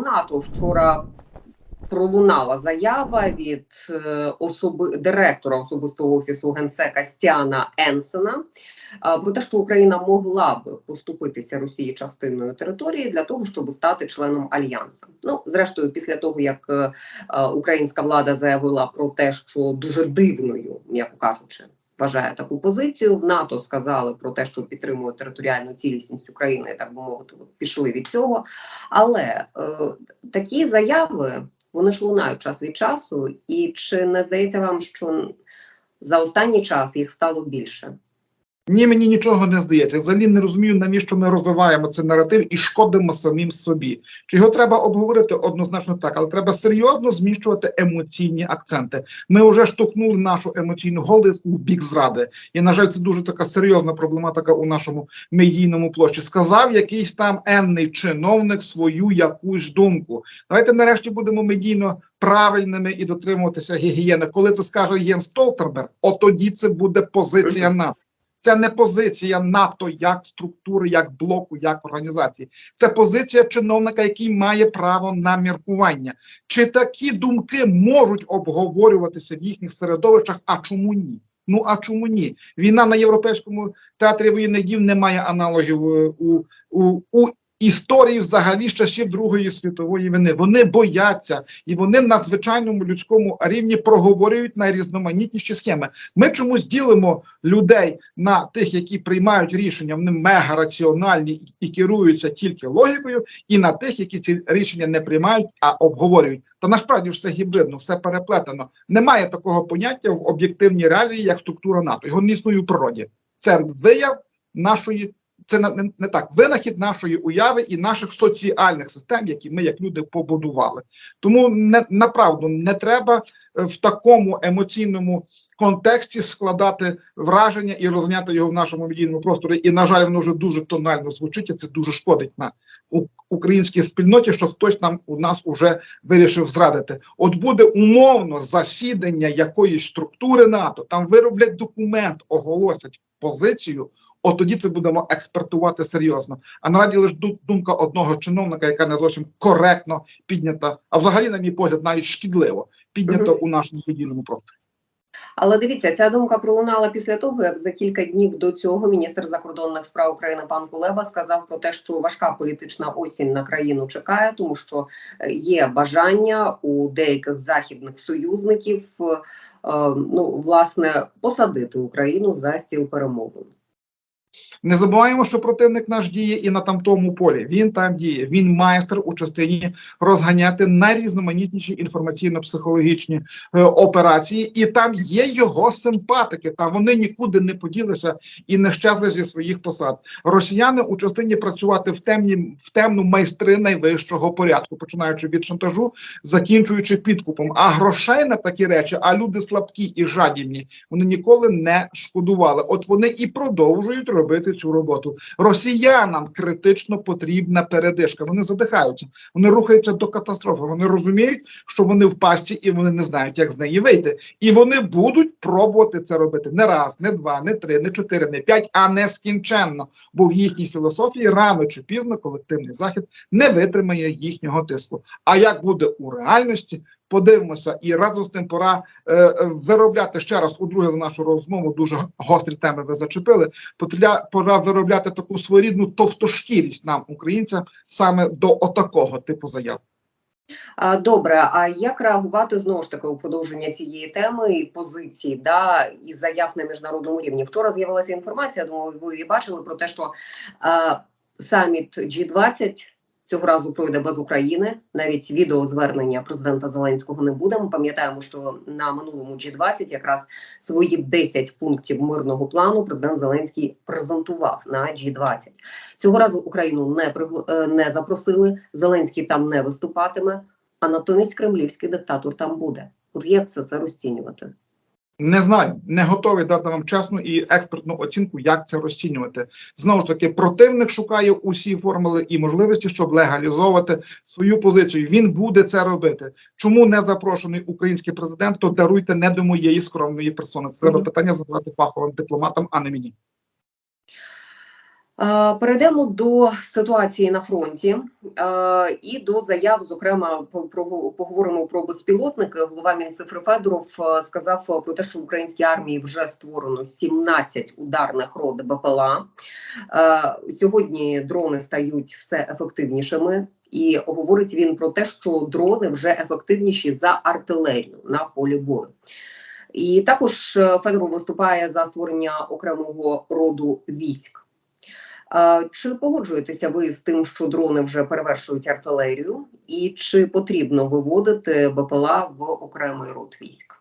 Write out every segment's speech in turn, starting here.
НАТО вчора пролунала заява від е, особи директора особистого офісу генсека Стіана Енсена е, про те, що Україна могла би поступитися Росії частиною території для того, щоб стати членом альянсу. Ну зрештою, після того як е, українська влада заявила про те, що дуже дивною, м'яко кажучи. Вважає таку позицію в НАТО. Сказали про те, що підтримує територіальну цілісність України, так би мовити, пішли від цього. Але е, такі заяви вони ж лунають час від часу, і чи не здається вам, що за останній час їх стало більше? Ні, мені нічого не здається. Я Взагалі не розумію, навіщо ми розвиваємо цей наратив і шкодимо самим собі. Чи його треба обговорити однозначно так, але треба серйозно зміщувати емоційні акценти. Ми вже штовхнули нашу емоційну голитку в бік зради. І на жаль, це дуже така серйозна проблематика у нашому медійному площі. Сказав якийсь там енний чиновник свою якусь думку. Давайте нарешті будемо медійно. Правильними і дотримуватися гігієни. Коли це скаже Єн Столтерберг, от тоді це буде позиція НАТО. Це не позиція НАТО як структури, як блоку, як організації. Це позиція чиновника, який має право на міркування. Чи такі думки можуть обговорюватися в їхніх середовищах? А чому ні? Ну а чому ні? Війна на європейському театрі воєнних дів не має аналогів е, у, у, у історії взагалі з часів Другої світової війни. Вони бояться і вони на звичайному людському рівні проговорюють найрізноманітніші схеми. Ми чомусь ділимо людей на тих, які приймають рішення, вони мега раціональні і керуються тільки логікою, і на тих, які ці рішення не приймають, а обговорюють. Та насправді все гібридно, все переплетено. Немає такого поняття в об'єктивній реалії, як структура НАТО. Його не існує в природі. Це вияв нашої. Це не, не, так винахід нашої уяви і наших соціальних систем, які ми як люди побудували. Тому не направду не треба е, в такому емоційному контексті складати враження і розняти його в нашому медійному просторі. І на жаль, воно вже дуже тонально звучить. і Це дуже шкодить на українській спільноті, що хтось нам у нас уже вирішив зрадити. От буде умовно засідання якоїсь структури НАТО, там вироблять документ, оголосять позицію. От тоді це будемо експертувати серйозно. А наразі лише ду- думка одного чиновника, яка не зовсім коректно піднята, а взагалі, на мій погляд, навіть шкідливо піднята у нашому медійному просторі. Але дивіться, ця думка пролунала після того, як за кілька днів до цього міністр закордонних справ України пан Кулеба сказав про те, що важка політична осінь на країну чекає, тому що е, є бажання у деяких західних союзників е, е, ну власне посадити Україну за стіл перемовин. Не забуваємо, що противник наш діє і на тамтому полі. Він там діє. Він майстер у частині розганяти найрізноманітніші інформаційно-психологічні е, операції, і там є його симпатики. Та вони нікуди не поділися і не щезли зі своїх посад. Росіяни у частині працювати в темні в темну майстри найвищого порядку, починаючи від шантажу, закінчуючи підкупом. А грошей на такі речі, а люди слабкі і жадібні, вони ніколи не шкодували. От вони і продовжують робити цю роботу. Росіянам критично потрібна передишка. Вони задихаються, вони рухаються до катастрофи. Вони розуміють, що вони в пастці і вони не знають, як з неї вийти. І вони будуть пробувати це робити не раз, не два, не три, не чотири, не п'ять, а нескінченно. Бо в їхній філософії рано чи пізно колективний захід не витримає їхнього тиску. А як буде у реальності? Подивимося, і разом з тим пора е, е, виробляти ще раз у друге за нашу розмову. Дуже гострі теми ви зачепили. Потля, пора виробляти таку своєрідну товстошкірість нам, українцям, саме до отакого типу заяв. Добре, а як реагувати знову ж таки у продовження цієї теми і позиції да і заяв на міжнародному рівні? Вчора з'явилася інформація. Думаю, ви її бачили про те, що а, саміт G20 цього разу пройде без України. Навіть відеозвернення президента Зеленського не буде. Ми пам'ятаємо, що на минулому G20 якраз свої 10 пунктів мирного плану президент Зеленський презентував на G20. Цього разу Україну не пригла- е, не запросили. Зеленський там не виступатиме, а натомість кремлівський диктатор там буде. От як все це розцінювати? Не знаю, не готовий дати вам чесну і експертну оцінку, як це розцінювати. Знову ж таки, противник шукає усі формули і можливості, щоб легалізовувати свою позицію. Він буде це робити. Чому не запрошений український президент? То даруйте не до моєї скромної персони. Це треба питання задавати фаховим дипломатам, а не мені. Е, Перейдемо до ситуації на фронті е, і до заяв. Зокрема, по- поговоримо про безпілотники. Голова Мінцифри Федоров е, сказав про те, що в українській армії вже створено 17 ударних род БПЛА. Сьогодні дрони стають все ефективнішими, і говорить він про те, що дрони вже ефективніші за артилерію на полі бою. І також Федоров виступає за створення окремого роду військ. Чи погоджуєтеся ви з тим, що дрони вже перевершують артилерію, і чи потрібно виводити БПЛА в окремий рот військ?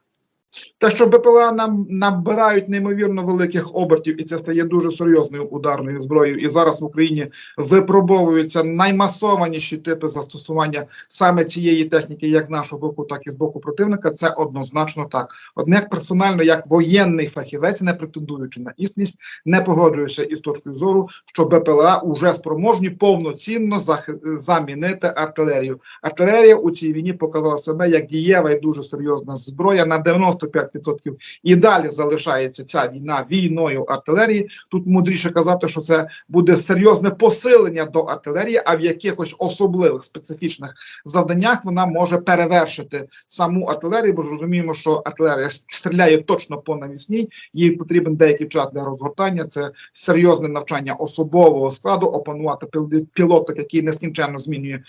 Те, що БПЛА нам набирають неймовірно великих обертів, і це стає дуже серйозною ударною зброєю. І зараз в Україні випробовуються наймасованіші типи застосування саме цієї техніки, як з нашого боку, так і з боку противника. Це однозначно так. Однак персонально, як воєнний фахівець, не претендуючи на істинність, не погоджуюся із точкою зору, що БПЛА вже спроможні повноцінно зах- замінити артилерію. Артилерія у цій війні показала себе як дієва і дуже серйозна зброя на 95% і далі залишається ця війна війною артилерії. Тут мудріше казати, що це буде серйозне посилення до артилерії, а в якихось особливих специфічних завданнях вона може перевершити саму артилерію, бо ж розуміємо, що артилерія стріляє точно по навісній. Їй потрібен деякий час для розгортання. Це серйозне навчання особового складу, опанувати піл- пілоток, який нескінченно змінює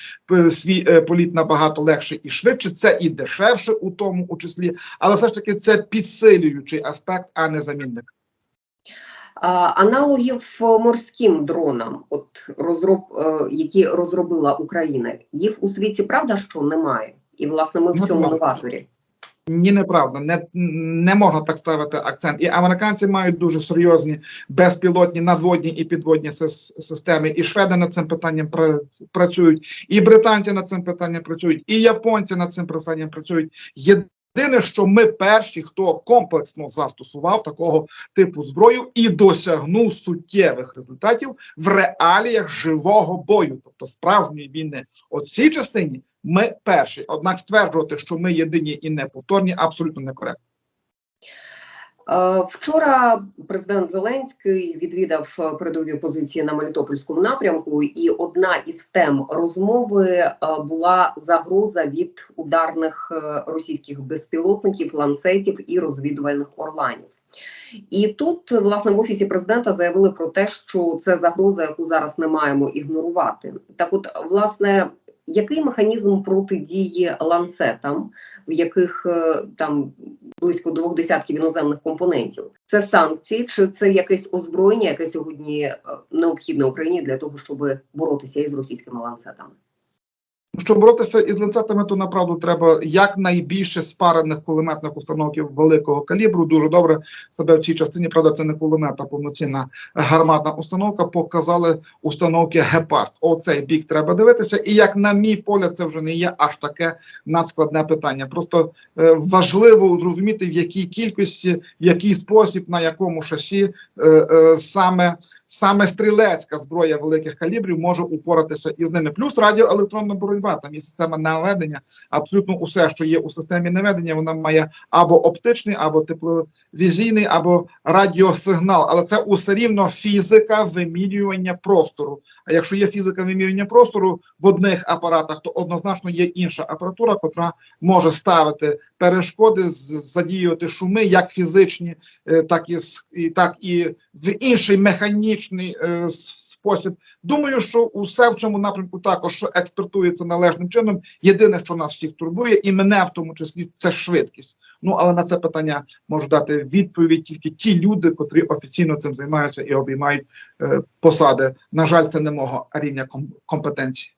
свій е, політ набагато легше і швидше. Це і дешевше у тому у числі, але все ж таки це підсилюючий аспект, а не замінник. Аналогів е, морським дронам, от розроб, е, які розробила Україна, їх у світі правда, що немає, і власне ми в цьому новаторі. Ні, неправда, не, не можна так ставити акцент. І американці мають дуже серйозні безпілотні надводні і підводні системи. І шведи над цим питанням пра- працюють, і британці над цим питанням працюють, і японці над цим питанням працюють. Єдине, що ми перші, хто комплексно застосував такого типу зброю і досягнув суттєвих результатів в реаліях живого бою, тобто справжньої війни. От в цій частині ми перші. Однак стверджувати, що ми єдині і неповторні, абсолютно некоректно. Е, Вчора президент Зеленський відвідав е, передові позиції на Мелітопольському напрямку, і одна із тем розмови е, була загроза від ударних російських безпілотників, ланцетів і розвідувальних орланів. І тут, власне, в офісі президента заявили про те, що це загроза, яку зараз не маємо ігнорувати. Так, от, власне, який механізм протидії ланцетам, в яких там близько двох десятків іноземних компонентів. Це санкції, чи це якесь озброєння, яке сьогодні е, необхідне Україні для того, щоб боротися із російськими ланцетами? Щоб боротися із ланцетами, то направду треба якнайбільше спарених кулеметних установків великого калібру. Дуже добре себе в цій частині. Правда, це не кулемет, а повноцінна гарматна установка. Показали установки гепард. Оцей бік треба дивитися. І як на мій погляд, це вже не є аж таке надскладне питання. Просто е, важливо зрозуміти, в якій кількості, в який спосіб, на якому шасі е, е, саме. Саме стрілецька зброя великих калібрів може упоратися із ними. Плюс радіоелектронна боротьба. Там є система наведення. Абсолютно усе, що є у системі наведення, вона має або оптичний, або тепловізійний, або радіосигнал. Але це усе рівно фізика вимірювання простору. А якщо є фізика вимірювання простору в одних апаратах, то однозначно є інша апаратура, котра може ставити перешкоди, задіювати шуми, як фізичні, е, так і так і в інший механічний е, спосіб. Думаю, що усе в цьому напрямку також експертується належним чином. Єдине, що нас всіх турбує, і мене в тому числі, це швидкість. Ну але на це питання можуть дати відповідь тільки ті люди, котрі офіційно цим займаються і обіймають е, посади. На жаль, це не мого рівня ком- компетенції.